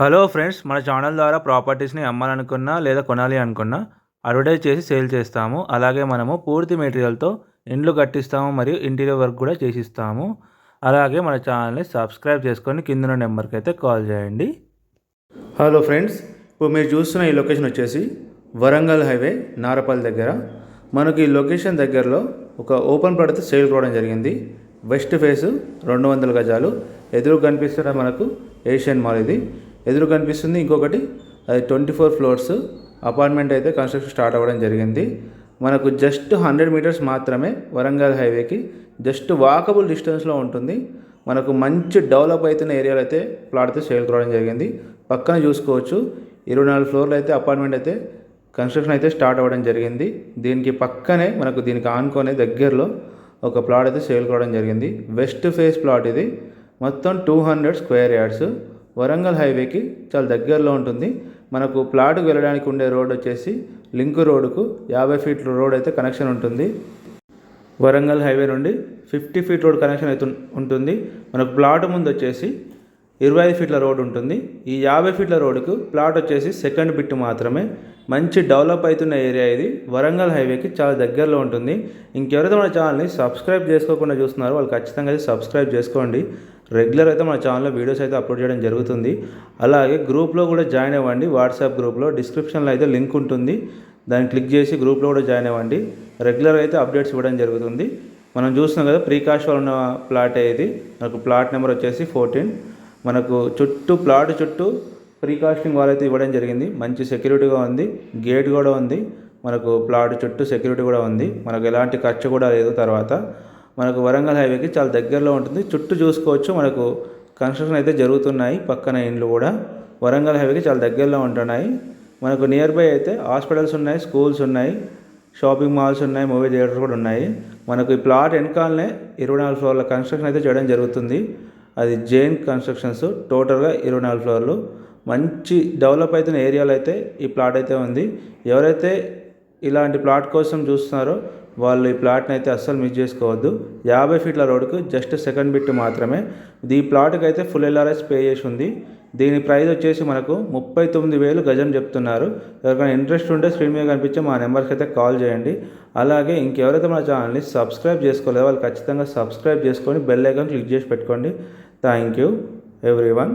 Hello friends మన channel ద్వారా ప్రాపర్టీస్ని అమ్మాలనుకున్నా లేదా కొనాలి అనుకున్నా అడ్వర్టైజ్ చేసి సేల్ చేస్తాము. అలాగే మనము పూర్తి మెటీరియల్తో ఇండ్లు కట్టిస్తాము మరియు ఇంటీరియర్ వర్క్ కూడా చేసిస్తాము. అలాగే మన ఛానల్ని సబ్స్క్రైబ్ చేసుకొని కింద నెంబర్కి అయితే కాల్ చేయండి. హలో ఫ్రెండ్స్ ఇప్పుడు మీరు చూస్తున్న ఈ లొకేషన్ వచ్చేసి వరంగల్ హైవే నారపల్లి దగ్గర. మనకి ఈ లొకేషన్ దగ్గరలో ఒక ఓపెన్ పడితే సేల్ కావడం జరిగింది. వెస్ట్ ఫేస్ రెండు వందల గజాలు. ఎదురు కనిపిస్తున్న మనకు ఏషియన్ మాల్ ఇది. ఎదురు కనిపిస్తుంది ఇంకొకటి అది ట్వంటీ ఫోర్ ఫ్లోర్స్ అపార్ట్మెంట్ అయితే కన్స్ట్రక్షన్ స్టార్ట్ అవ్వడం జరిగింది. మనకు జస్ట్ హండ్రెడ్ మీటర్స్ మాత్రమే వరంగల్ హైవేకి జస్ట్ వాకబుల్ డిస్టెన్స్లో ఉంటుంది. మనకు మంచి డెవలప్ అవుతున్న ఏరియాలో అయితే ప్లాట్తో సేల్ కావడం జరిగింది. పక్కన చూసుకోవచ్చు ఇరవై నాలుగు ఫ్లోర్లు అయితే అపార్ట్మెంట్ అయితే కన్స్ట్రక్షన్ అయితే స్టార్ట్ అవ్వడం జరిగింది. దీనికి పక్కనే మనకు దీనికి ఆనుకునే దగ్గరలో ఒక ప్లాట్ అయితే సేల్ కావడం జరిగింది. వెస్ట్ ఫేస్ ప్లాట్ ఇది. మొత్తం two hundred square yards Warangal హైవేకి చాలా దగ్గరలో ఉంటుంది. మనకు ప్లాట్కి వెళ్ళడానికి ఉండే రోడ్ వచ్చేసి లింక్ రోడ్డుకు యాభై ఫీట్ల రోడ్ అయితే కనెక్షన్ ఉంటుంది. వరంగల్ హైవే నుండి ఫిఫ్టీ ఫీట్ రోడ్ కనెక్షన్ అయితే ఉంటుంది. మనకు ప్లాట్ ముందు వచ్చేసి ఇరవై ఐదు ఫీట్ల రోడ్ ఉంటుంది. ఈ యాభై ఫీట్ల రోడ్డుకు ప్లాట్ వచ్చేసి సెకండ్ బిట్ మాత్రమే. మంచి డెవలప్ అవుతున్న ఏరియా ఇది. వరంగల్ హైవేకి చాలా దగ్గరలో ఉంటుంది. ఇంకెవరైతే మన ఛానల్ని సబ్స్క్రైబ్ చేసుకోకుండా చూస్తున్నారో వాళ్ళు ఖచ్చితంగా అయితే సబ్స్క్రైబ్ చేసుకోండి. రెగ్యులర్ అయితే మన ఛానల్లో వీడియోస్ అయితే అప్లోడ్ చేయడం జరుగుతుంది. అలాగే గ్రూప్లో కూడా జాయిన్ అవ్వండి. వాట్సాప్ గ్రూప్లో డిస్క్రిప్షన్లో అయితే లింక్ ఉంటుంది. దాన్ని క్లిక్ చేసి గ్రూప్లో కూడా జాయిన్ అవ్వండి. రెగ్యులర్ అయితే అప్డేట్స్ ఇవ్వడం జరుగుతుంది. మనం చూస్తున్నాం కదా ప్రీకాస్ట్ ఉన్న ప్లాట్ ఇది మనకు ప్లాట్ నెంబర్ వచ్చేసి ఫోర్టీన్ మనకు చుట్టూ ప్లాట్ చుట్టూ ప్రీకాస్టింగ్ వాల్ అయితే ఇవ్వడం జరిగింది. మంచి సెక్యూరిటీగా ఉంది. గేట్ కూడా ఉంది. మనకు ప్లాట్ చుట్టూ సెక్యూరిటీ కూడా ఉంది. మనకు ఎలాంటి ఖర్చు కూడా లేదు తర్వాత. మనకు వరంగల్ హైవేకి చాలా దగ్గరలో ఉంటుంది. చుట్టూ చూసుకోవచ్చు. మనకు కన్స్ట్రక్షన్ అయితే జరుగుతున్నాయి. పక్కన ఇండ్లు కూడా వరంగల్ హైవేకి చాలా దగ్గరలో ఉంటున్నాయి. మనకు నియర్ బై అయితే హాస్పిటల్స్ ఉన్నాయి స్కూల్స్ ఉన్నాయి షాపింగ్ మాల్స్ ఉన్నాయి మూవీ థియేటర్స్ కూడా ఉన్నాయి. మనకు ఈ ప్లాట్ వెనకాలనే ఇరవై నాలుగు ఫ్లోర్ల కన్స్ట్రక్షన్ అయితే చేయడం జరుగుతుంది. అది జైన్ కన్స్ట్రక్షన్స్ టోటల్గా ఇరవై నాలుగు ఫ్లోర్లు. మంచి డెవలప్ అవుతున్న ఏరియాలో అయితే ఈ ప్లాట్ అయితే ఉంది. ఎవరైతే ఇలాంటి ప్లాట్ కోసం చూస్తున్నారో వాళ్ళు ఈ ప్లాట్ని అయితే అస్సలు మిస్ చేసుకోవద్దు. యాభై ఫీట్ల రోడ్కు జస్ట్ సెకండ్ బిట్ మాత్రమే. ఈ ప్లాట్కి అయితే ఫుల్ ఎల్ఆర్ఎస్ పే చేసి ఉంది. దీని ప్రైస్ వచ్చేసి మనకు ముప్పై తొమ్మిది వేలు గజం చెప్తున్నారు. ఎవరికైనా ఇంట్రెస్ట్ ఉంటే స్క్రీన్ మీద కనిపించే మా నెంబర్కి అయితే కాల్ చేయండి. అలాగే ఇంకెవరైతే మన ఛానల్ని సబ్స్క్రైబ్ చేసుకోలేదో వాళ్ళు ఖచ్చితంగా సబ్స్క్రైబ్ చేసుకొని బెల్ ఐకాన్ క్లిక్ చేసి పెట్టుకోండి. Thank you every one